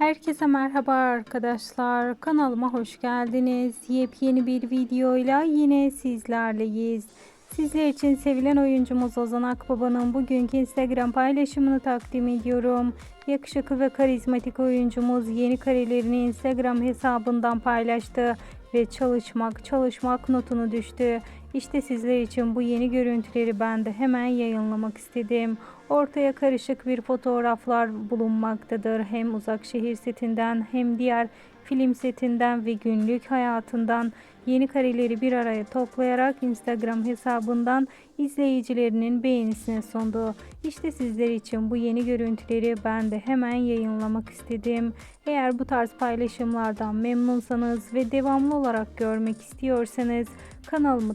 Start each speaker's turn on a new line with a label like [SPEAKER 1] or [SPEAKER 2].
[SPEAKER 1] Herkese merhaba arkadaşlar. Kanalıma hoş geldiniz. Yepyeni bir videoyla yine sizlerleyiz. Sizler için sevilen oyuncumuz Ozan Akbaba'nın bugünkü Instagram paylaşımını takdim ediyorum. Yakışıklı ve karizmatik oyuncumuz yeni karelerini Instagram hesabından paylaştı ve çalışmak çalışmak notunu düştü. İşte sizler için bu yeni görüntüleri ben de hemen yayınlamak istedim. Ortaya karışık bir fotoğraflar bulunmaktadır. Hem uzak şehir setinden hem diğer film setinden ve günlük hayatından yeni kareleri bir araya toplayarak Instagram hesabından izleyicilerinin beğenisine sundu. İşte sizler için bu yeni görüntüleri ben de hemen yayınlamak istedim. Eğer bu tarz paylaşımlardan memnunsanız ve devamlı olarak görmek istiyorsanız kanalımı